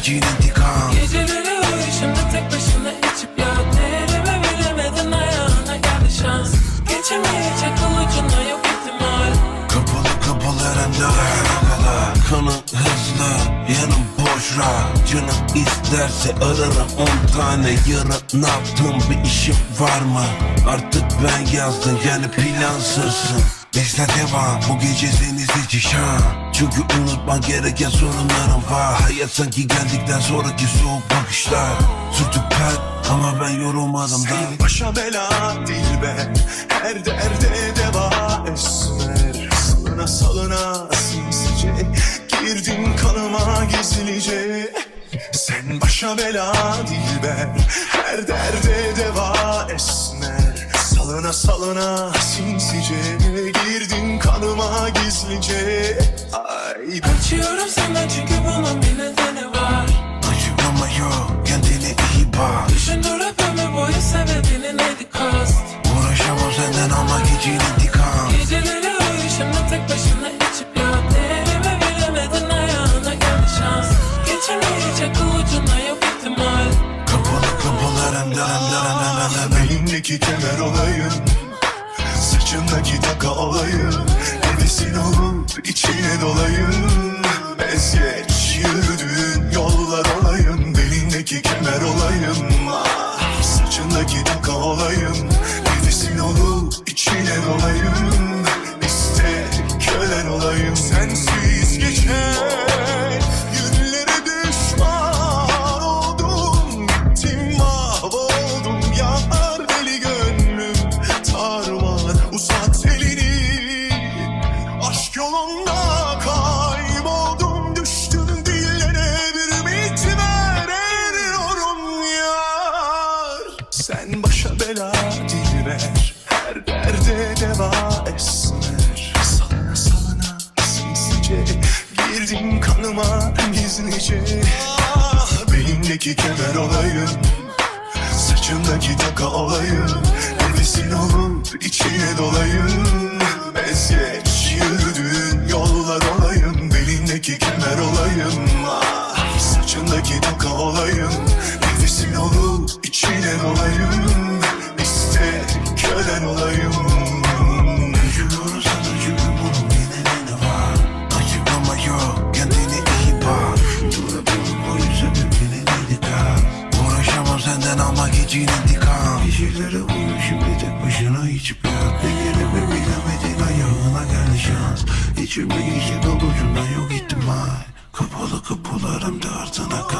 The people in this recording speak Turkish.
için intikam Geceleri uyuşumda tek başına içip ya Değerimi bilemedin ayağına geldi şans. Geçemeyecek olucuna yok ihtimal. Kapalı kapalı render kanın hızlı Yanım boşra Canım isterse ararım on tane Yarın ne yaptım bir işim var mı? Artık ben yazdım yani plansızsın. Bizde devam bu gece seni seçişen Çünkü unutman gereken sorunlarım var. Hayat sanki geldikten sonraki soğuk bakışlar. Sütü pek ama ben yorulmadım da. Sen başa bela dilber Her derde deva esmer. Salına salına sinsice Girdin kanıma gizlice. Sen başa bela dilber Her derde deva esmer Salına salına sinsice Girdin kanıma gizlice. Ay Kaçıyorum senden çünkü bunun Belindeki kemer olayım. Saçındaki taka olayım. Hevesin olup içine dolayım. Bezgeç yürüdüğün yollar olayım. Belindeki kemer olayım. Saçındaki taka olayım. Hevesin olup içine dolayım dilber Her derde deva esmer. Salına salına sinsice Girdim kanıma gizlice. Ah beynindeki kemer olayım Saçındaki taka olayım Nefesin olup içine dolayım Bezgeç gecenin intikam. Geceleri uyu şimdi tek başına içip yat Değerimi bilemedin ayağına geldi şans. İçimde gece dolucundan yok ihtimal. Kapalı kapılarım da ardına olayım